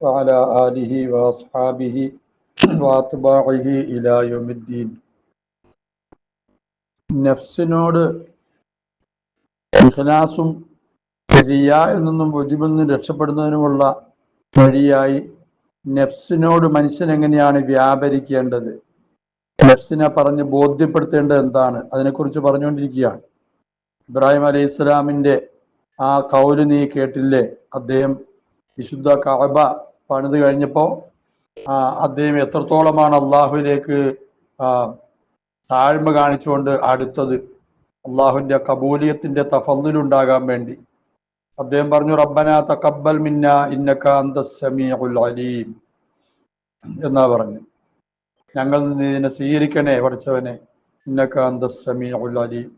وعلى آله وأصحابه وأتباعه إلى يوم الدين നഫ്സിനോട് ഇഖ്ലാസും റിയായിൽ നിന്നും വജുബിൽ നിന്നും രക്ഷപ്പെടുന്നതിനുമുള്ള വഴിയായി നഫ്സിനോട് മനുഷ്യൻ എങ്ങനെയാണ് വ്യാപരിക്കേണ്ടത് നഫ്സിനെ പറഞ്ഞ് ബോധ്യപ്പെടുത്തേണ്ടത് എന്താണ് അതിനെക്കുറിച്ച് പറഞ്ഞുകൊണ്ടിരിക്കുകയാണ് ഇബ്രാഹിം അലൈഹി ഇസ്ലാമിൻ്റെ ആ കൗല് നീ കേട്ടില്ലേ അദ്ദേഹം വിശുദ്ധ കഅബ പണിത് കഴിഞ്ഞപ്പോൾ അദ്ദേഹം എത്രത്തോളമാണ് അള്ളാഹുവിലേക്ക് താഴ്മ കാണിച്ചുകൊണ്ട് അടുത്തത്? അള്ളാഹുവിന്റെ കബൂലിയത്തിന്റെ തഫന്നിലുണ്ടാകാൻ വേണ്ടി. അദ്ദേഹം പറഞ്ഞു റബ്ബന തക്കബൽ മിന്ന ഇന്നക അന്ത സമീഉൽ അലീം. എന്നാ പറഞ്ഞു. ഞങ്ങൾ നീ ഇതിനെ സ്വീകരിക്കണേ പഠിച്ചവനെ. ഇന്നക അന്ത സമീഉൽ അലീം.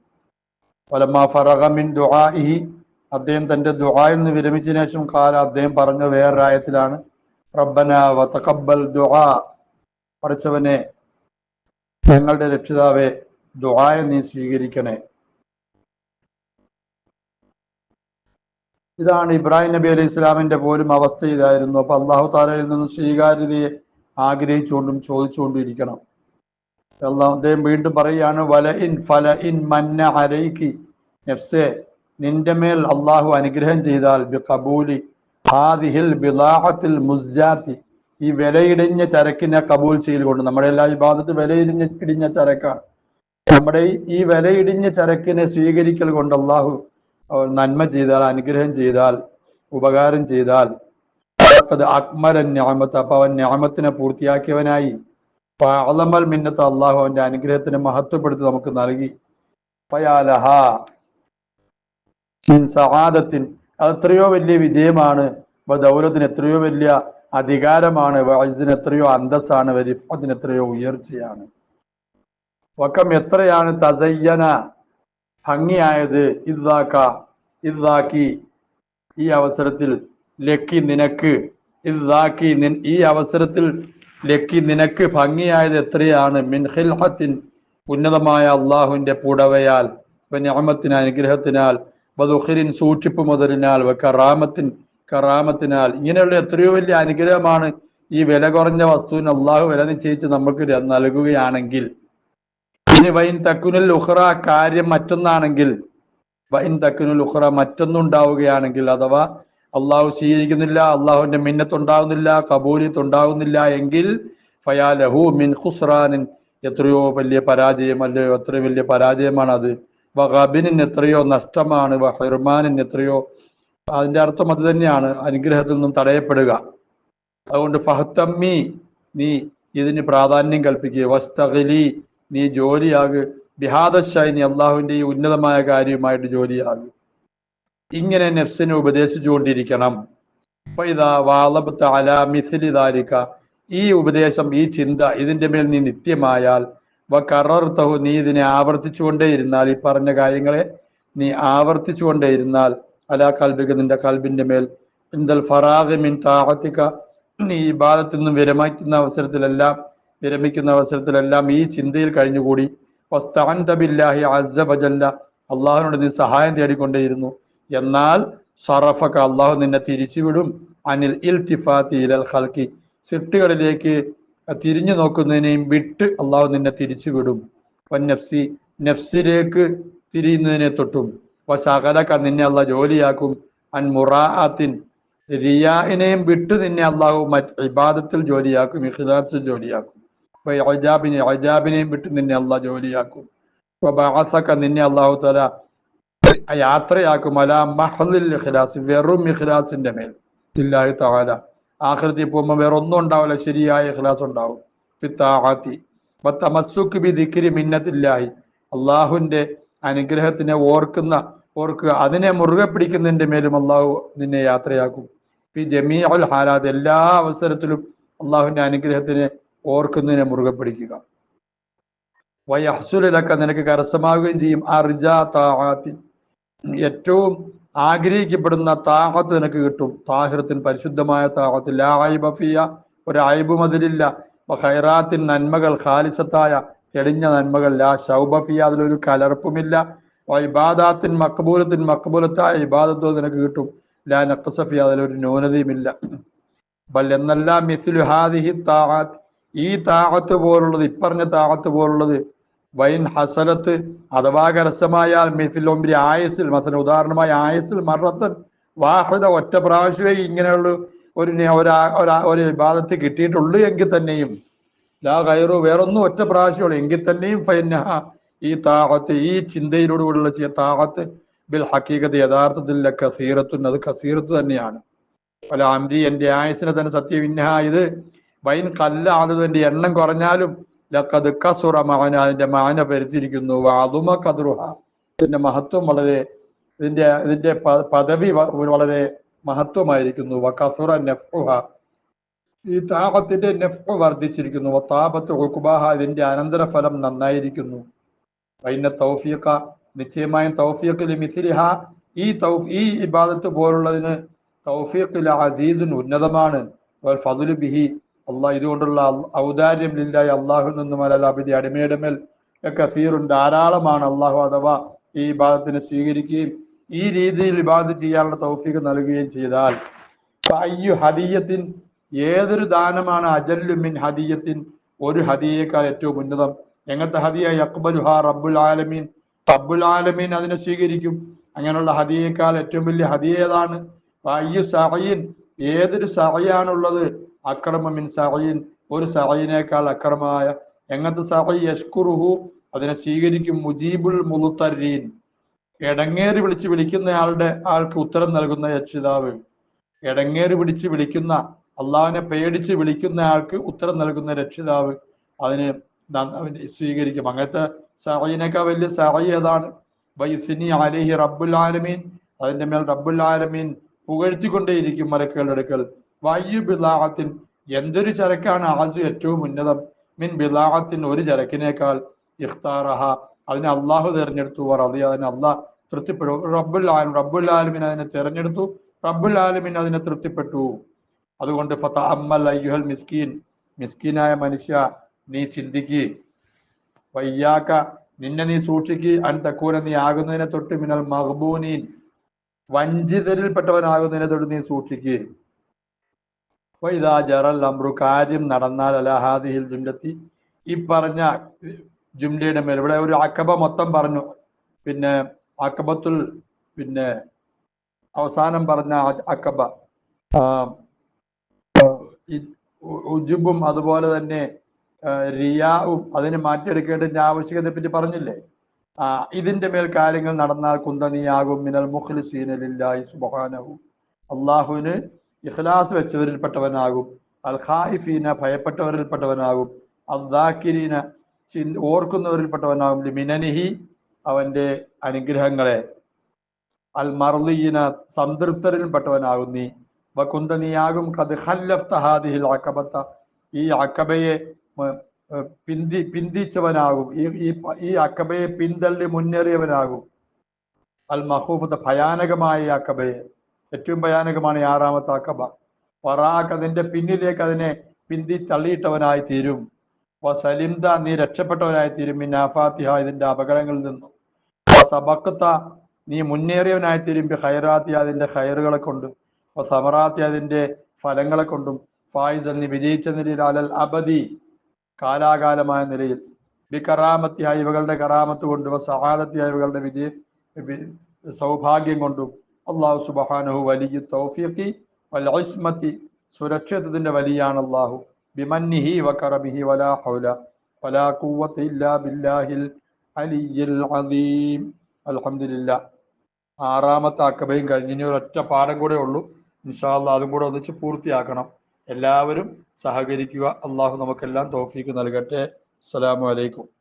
വലമ്മ ഫറഗ മിൻ ദുആഇഹി. അദ്ദേഹം തന്റെ ദുആയിൽ നിന്ന് വിരമിച്ചതിന് ശേഷം കാല അദ്ദേഹം പറഞ്ഞ വേറൊരായത്തിലാണ്. റബ്ബന വ തക്കബൽ ദുആ. പഠിച്ചവനെ ഞങ്ങളുടെ രക്ഷിതാവെ ദുആയ നീ സ്വീകരിക്കണേ. ഇതാണ് ഇബ്രാഹിം നബി അലൈഹി ഇസ്ലാമിന്റെ പോലും അവസ്ഥ ഇതായിരുന്നു. അപ്പൊ അള്ളാഹു താലയിൽ നിന്ന് സ്വീകാര്യതയെ ആഗ്രഹിച്ചുകൊണ്ടും ചോദിച്ചുകൊണ്ടും ഇരിക്കണം അള്ളാഹു അദ്ദേഹം വീണ്ടും പറയുകയാണ് വല ഇൻ ഫല ഇൻ മന്ന അലൈക്ക് നഫ്സെ നിന്റെ മേൽ അള്ളാഹു അനുഗ്രഹം ചെയ്താൽ ബി കബൂലി ഹാദിഹിൽ മുസ്ജാത്തി. ഈ വിലയിടിഞ്ഞ ചരക്കിനെ കബൂൽ ചെയ്തുകൊണ്ട് നമ്മുടെ എല്ലാ വിഭാഗത്ത് വിലയിടിഞ്ഞ ഇടിഞ്ഞ ചരക്കാണ്. നമ്മുടെ ഈ- വിലയിടിഞ്ഞ ചരക്കിനെ സ്വീകരിക്കൽ കൊണ്ട് അള്ളാഹു നന്മ ചെയ്താൽ അനുഗ്രഹം ചെയ്താൽ ഉപകാരം ചെയ്താൽ അത് അക്മരൻ ഞാമത്ത് അപ്പൊ അവൻ ഞാമത്തിനെ പൂർത്തിയാക്കിയവനായി. അളമൽ മിന്നത്ത് അള്ളാഹു അവന്റെ അനുഗ്രഹത്തിനെ മഹത്വപ്പെടുത്തി നമുക്ക് നൽകി. ഫയാലഹ മിൻ സഹാദത്തിൻ. അത് എത്രയോ വലിയ വിജയമാണ്. വ ദൗലത്തിന് എത്രയോ വലിയ അധികാരമാണ് വൈസിന് എത്രയോ അന്തസ്സാണ് വരിഫത്തിന് എത്രയോ ഉയർച്ചയാണ്. വക്കം എത്രയാണ് തസയ്യന ഭംഗിയായത്? ഇതാക്ക ഇതാക്കി ഈ അവസരത്തിൽ ലക്കി നിനക്ക് ഇതാക്കി ഈ അവസരത്തിൽ ലക്കി നിനക്ക് ഭംഗിയായത് എത്രയാണ്? മിൻ ഉന്നതമായ അള്ളാഹുവിന്റെ പുടവയാൽ ഞാമത്തിന് അനുഗ്രഹത്തിനാൽ വധുഹരിൻ സൂക്ഷിപ്പ് മുതലിനാൽ കറാമത്തിൻ കറാമത്തിനാൽ. ഇങ്ങനെയുള്ള എത്രയോ വലിയ അനുഗ്രഹമാണ് ഈ വില കുറഞ്ഞ വസ്തുവിന് അള്ളാഹു വില നിശ്ചയിച്ച് നമുക്ക് നൽകുകയാണെങ്കിൽ. ഇനി വൈൻ തക്കുനുൽ ഉഹ്റ കാര്യം മറ്റൊന്നാണെങ്കിൽ വൈൻ തക്കുനുൽ ഉഹ്റ മറ്റൊന്നുണ്ടാവുകയാണെങ്കിൽ അഥവാ അള്ളാഹു സ്വീകരിക്കുന്നില്ല അള്ളാഹുവിന്റെ മിന്നത്തുണ്ടാകുന്നില്ല കബൂലിയത്തുണ്ടാകുന്നില്ല എങ്കിൽ ഫയാലഹു മിൻ ഖുസ്റാനിൻ. എത്രയോ വലിയ പരാജയം അല്ലയോ എത്രയോ വലിയ പരാജയമാണ് അത് വഹബിനിന് എത്രയോ നഷ്ടമാണ് വഹർമാനിൻ എത്രയോ അതിന്റെ അർത്ഥം അത് തന്നെയാണ്. അനുഗ്രഹത്തിൽ നിന്നും തടയപ്പെടുക. അതുകൊണ്ട് ഫഹത്തമ്മി നീ ഇതിന് പ്രാധാന്യം കൽപ്പിക്കുക. വസ്തഖലി നീ ജോലിയാകു. ബിഹാദശായി നീ അള്ളാഹുവിന്റെ ഈ ഉന്നതമായ കാര്യവുമായിട്ട് ജോലിയാകു. ഇങ്ങനെ നെഫ്സിനെ ഉപദേശിച്ചുകൊണ്ടിരിക്കണം. അപ്പൊ ഇതാ വാളബത്ത് അലാ മിസിലി ദാലിക. ഈ ഉപദേശം ഈ ചിന്ത ഇതിന്റെ മേൽ നീ നിത്യമായാൽ വ കറർത്തഹു നീ ഇതിനെ ആവർത്തിച്ചുകൊണ്ടേയിരുന്നാൽ ഈ പറഞ്ഞ കാര്യങ്ങളെ നീ ആവർത്തിച്ചുകൊണ്ടേയിരുന്നാൽ അലാ കൽബിക നിന്റെ കൽബിന്റെ മേൽ. ഇന്തൽ ഫറാഖ് മിൻ താഹത്തിക നീ ഭാഗത്തു നിന്നും വിരമിക്കുന്ന അവസരത്തിലെല്ലാം വിരമിക്കുന്ന അവസരത്തിലെല്ലാം ഈ ചിന്തയിൽ കഴിഞ്ഞുകൂടി. വസ്താൻത തബില്ലാഹി അള്ളാഹുവിനോട് നീ സഹായം തേടിക്കൊണ്ടേയിരുന്നു. എന്നാൽ സറഫക്ക അള്ളാഹു നിന്നെ തിരിച്ചുവിടും. അനിൽ ഇൽത്തിഫാത്തി ഇലൽ ഹൽക്കി സിട്ടുകളിലേക്ക് തിരിഞ്ഞു നോക്കുന്നതിനെയും വിട്ട് അള്ളാഹു നിന്നെ തിരിച്ചുവിടും. വൻ നഫ്സി നഫ്സിലേക്ക് തിരിയുന്നതിനെ തൊട്ടും. വശകലക്ക നിന്നെ അല്ലാഹു ജോലിയാക്കും. അൻ മുറാഅത്തിൻ റിയാഇനെയും വിട്ട് നിന്നെ അള്ളാഹു മറ്റ് ഇബാദത്തിൽ ജോലിയാക്കും ഇഖ്ലാസിൽ ജോലിയാക്കും. ഇപ്പൊ അജാബിനെ അജാബിനെയും വിട്ട് നിന്നെ അള്ളാഹ് ജോലിയാക്കും. ഇപ്പൊ ബാസക്ക നിന്നെ അള്ളാഹു തല യാത്രയാക്കും. അല മഹലിൽ ഇഖ്ലാസ് വെറും ഇഖ്ലാസിന്റെ മേൽ. ഇല്ലാഹി തആല. ആഖിറത്തിൽ പോകുമ്പോൾ വേറെ ഒന്നും ഉണ്ടാവില്ല ശരിയായ ഇഖ്ലാസ് ഉണ്ടാവും. വതമസ്സുക് ബി ദിക്രി മിന്നത്തില്ലാഹി. അള്ളാഹുവിന്റെ അനുഗ്രഹത്തിനെ ഓർക്കുന്ന ഓർക്കുക അതിനെ മുറുകെ പിടിക്കുന്നതിന്റെ മേലും അള്ളാഹു നിന്നെ യാത്രയാക്കും. ഈ ജമീഅൽ ഹാലാദ് എല്ലാ അവസരത്തിലും അള്ളാഹുവിന്റെ അനുഗ്രഹത്തിനെ ഓർക്കുന്നതിനെ മുറുകെ പിടിക്കുക. വയഹസുലൊക്കെ നിനക്ക് കരസ്ഥമാവുകയും ചെയ്യും. അർജ താഹാത്തി ഏറ്റവും ആഗ്രഹിക്കപ്പെടുന്ന താഹത്ത് നിനക്ക് കിട്ടും. താഹിറത്തിൻ പരിശുദ്ധമായ താഹത്ത് ലാ ബഫിയ ഒരു അയബും അതിലില്ല ഹൈറാത്തിൻ നന്മകൾ ഖാലിസത്തായ തെളിഞ്ഞ നന്മകൾ. ലാ ഷൗബഫിയ അതിലൊരു കലർപ്പുമില്ല. ഇബാദാത്തിൻ മക്കബൂലത്തിൻ മക്കബൂലത്തായ ഇബാദത്തോ നിനക്ക് കിട്ടും. ലാ നഖസഫി അതിലൊരു ന്യൂനതയുമില്ല. ബൽ എന്നല്ല മിസ്ലു ഹാദിഹി താഹത്ത് ഈ താഹത്ത് പോലുള്ളത് ഇപ്പറഞ്ഞ താഹത്ത് പോലുള്ളത് വൈൻ ഹസലത്ത് അഥവാ കരസ്ഥമായാൽ മിസിലൊമ്പരി ആയസിൽ മസന ഉദാഹരണമായി ആയസിൽ മറത്തൻ വാഹൃത ഒറ്റ പ്രാവശ്യമേ ഇങ്ങനെയുള്ള ഒരാ- ഒരു ഇബാദത്ത് കിട്ടിയിട്ടുള്ളൂ എങ്കിൽ തന്നെയും. ലാ കയറു വേറൊന്നും ഒറ്റ പ്രാവശ്യമുള്ളൂ. എങ്കിൽ തന്നെയും ഫൈനഹ ഈ താഹത്ത് ഈ ചിന്തയിലൂടെയുള്ള താഹത്ത് ബിൽ ഹക്കീകത്ത് യഥാർത്ഥത്തിൽ കസീറത്തുൻ അത് കസീറത്ത് തന്നെയാണ്. പല അംരി എന്റെ ആയുസിനെ തന്നെ സത്യം ഇന്നഹ ഇത് വൈൻ കല്ല എന്റെ എണ്ണം കുറഞ്ഞാലും ലക്കത് കസുറ മകന അതിന്റെ മാന പരിച്ചിരിക്കുന്നു വാതുമ കതുറുഹ ഇതിന്റെ മഹത്വം വളരെ ഇതിന്റെ ഇതിന്റെ പദവി വളരെ മഹത്വമായിരിക്കുന്നു. വക്കസുറ നെഫ്ഹ ഈ താപത്തിന്റെ നെഫ് വർദ്ധിച്ചിരിക്കുന്നു. താപത്ത് ഉൾക്കുബാഹ ഇതിന്റെ അനന്തരഫലം നന്നായിരിക്കുന്നു. വൈന തൗഫീഖ നിശ്ചയമായും തൗഫീഖിൽ ഈ തൗഫ് ഈ ഇബാദത്ത് പോലുള്ളതിന് തൗഫീഖിൽ അസീസിന് ഉന്നതമാണ്. ബിഹി. അള്ളാഹ് ഇതുകൊണ്ടുള്ള ഔദാര്യം ലില്ലാഹി അള്ളാഹുൽ നിന്നും അലലാബിദി അടിമയുടെ മേൽ കസീറും ധാരാളമാണ് അള്ളാഹു അഥവാ ഈ ഇബാദത്തിനെ സ്വീകരിക്കുകയും ഈ രീതിയിൽ ഇബാദത്ത് ചെയ്യാനുള്ള തൗഫീഖ് നൽകുകയും ചെയ്താൽ. അയ്യു ഹദീയത്തിൻ ഏതൊരു ദാനമാണ് അജല്ലുമിൻ ഹദിയത്തിൻ? ഒരു ഹദീയേക്കാൾ ഏറ്റവും ഉന്നതം. എങ്ങനത്തെ ഹദിയ യക്ബലുഹ റബ്ബുൽ ആലമീൻ? റബ്ബുൽ ആലമീൻ അതിനെ സ്വീകരിക്കും. അങ്ങനെയുള്ള ഹദിയേക്കാൾ ഏറ്റവും വലിയ ഹദിയ ഏതാണ്? സഹയിൻ ഏതൊരു സഹയാണുള്ളത് അക്രമിൻ സഹയിൻ ഒരു സഹയിനേക്കാൾ അക്രമമായ എങ്ങനത്തെ സഹയി യഷ്കുറുഹു അതിനെ സ്വീകരിക്കും മുജീബുൽ മുലുത്തരീൻ എടങ്ങേറി വിളിച്ച് വിളിക്കുന്നയാളുടെ ആൾക്ക് ഉത്തരം നൽകുന്ന രക്ഷിതാവ്. എടങ്ങേറി പിടിച്ച് വിളിക്കുന്ന അള്ളാഹിനെ പേടിച്ച് വിളിക്കുന്ന ആൾക്ക് ഉത്തരം നൽകുന്ന രക്ഷിതാവ്. അതിന് സ്വീകരിക്കും. അങ്ങനത്തെ സഹയിനേക്കാൾ വലിയ സഹയി ഏതാണ്? വൈസിനി അലിഹി റബ്ബുൽ ആലമീൻ. അതിന്റെ മേൽ റബ്ബുൽ ആലമീൻ പുകഴ്ത്തിക്കൊണ്ടേയിരിക്കും മലക്കുകളുടെ അടുക്കൽ. വയ്യു ബിലാഹത്തിൻ എന്തൊരു ചരക്കാണ് ആസു ഏറ്റവും ഉന്നതം? മിൻ ബിലാഹത്തിൻ ഒരു ചരക്കിനേക്കാൾ ഇഖ്താറഹ. അതിനെ അള്ളാഹു തിരഞ്ഞെടുത്തു. അത് അതിനെ അള്ളാഹ് തൃപ്തിപ്പെടും റബ്ബുൽ ആലം റബ്ബുൽ ആലമിൻ അതിനെ തിരഞ്ഞെടുത്തു. റബ്ബുൽ ആലമിൻ അതിനെ തൃപ്തിപ്പെട്ടു. അതുകൊണ്ട് ഫത്ത അമ്മൽ അയ്യുഹൽ മിസ്കീൻ. മിസ്കീനായ മനുഷ്യ നീ ചിന്തിക്ക്. വയ്യാക്ക. നിന്നെ നീ സൂക്ഷിക്ക്. അൻ തക്കൂര നീ ആകുന്നതിനെ തൊട്ട് മിനൽ മഹബൂനീൻ വഞ്ചിതരിൽപ്പെട്ടവനാകുന്നതിനെ തൊട്ട് നീ സൂക്ഷിക്ക്. വൈദാ ജറൽ അമ്രു കാര്യം നടന്നാൽ അലഹാദിഹിൽ ജുംലത്തി ഈ പറഞ്ഞ ജുംലയുടെ മേൽ. ഇവിടെ ഒരു അക്കബ മൊത്തം പറഞ്ഞു. പിന്നെ അക്കബത്തുൽ പിന്നെ അവസാനം പറഞ്ഞ അക്കബ ഉജുബും അതുപോലെ തന്നെ റിയാവും അതിനെ മാറ്റിയെടുക്കേണ്ടതിന്റെ ആവശ്യകതയെ പറ്റി പറഞ്ഞില്ലേ? ആ ഇതിന്റെ മേൽ കാര്യങ്ങൾ നടന്നാൽ കുന്തനിയാകും മിനൽ മുഖ്ലിസീനലില്ലാഹി സുബ്ഹാനഹു. അള്ളാഹുവിന് ഇഖ്ലാസ് വെച്ചവരിൽപ്പെട്ടവനാകും അൽ ഖായിഫീന ഭയപ്പെട്ടവരിൽപ്പെട്ടവനാകും അദ്ദാക്കിരീന ചിൻ- ഓർക്കുന്നവരിൽപ്പെട്ടവനാകും മിനനിഹി അവന്റെ അനുഗ്രഹങ്ങളെ. അൽ മർലീന സംതൃപ്തരിൽപ്പെട്ടവനാകും നീ. വകുന്ത നീയാകും കത് ഹല്ലഫ്ത ഹാദിഹിൽ ഈ അക്കബയെ പിന്തി പിന്തിച്ചവനാകും. ഈ ഈ അക്കബയെ പിന്തള്ളി മുന്നേറിയവനാകും. അൽ മഹൂഫത്ത് ഭയാനകമായ അക്കബയെ. ഏറ്റവും ഭയാനകമാണ് ഈ ആറാമത്തെ അക്കബ. വറാഖ് അതിന്റെ പിന്നിലേക്ക് അതിനെ പിന്തി തള്ളിയിട്ടവനായി തീരും സലിംദ നീ രക്ഷപ്പെട്ടവനായി തീരും. ഈ നാഫാത്തിഹ ഇതിന്റെ അപകടങ്ങളിൽ നിന്നും. സബക്കത്ത നീ മുന്നേറിയവനായി തീരും. ഹൈറാത്തി അതിന്റെ ഹൈറുകളെ കൊണ്ടും. സമറാത്തി അതിന്റെ ഫലങ്ങളെ കൊണ്ടും. ഫായിസ് നീ വിജയിച്ച നിലയിൽ അലൽ അബദി. കാലാകാലമായ നിലയിൽ ബി കറാമത്തി ഇവകളുടെ കറാമത്ത് കൊണ്ടും സഹാദത്തി ഇവകളുടെ വിജയ സൗഭാഗ്യം കൊണ്ടും അള്ളാഹു സുബഹാനഹു വലിയ തൗഫീഖി വൽ ഇസ്മത്തി സുരക്ഷിതത്തിന്റെ വലിയാണ് അള്ളാഹു ബിമന്നിഹി വകറബിഹി വലാ ഹൗല വലാ ഖുവത ഇല്ലാ ബില്ലാഹിൽ അലിയിൽ അദീം. അൽഹംദുലില്ലാ. ആറാമത്തെ അക്കബയും കഴിഞ്ഞ് ഒരൊറ്റ പാഠം കൂടെ ഉള്ളൂ. ഇൻഷാല്ല അതും കൂടെ ഒന്നിച്ച് പൂർത്തിയാക്കണം. എല്ലാവരും സഹകരിക്കുക. അള്ളാഹു നമുക്കെല്ലാം തോഫീക്ക് നൽകട്ടെ. അസ്സലാമു അലൈക്കും.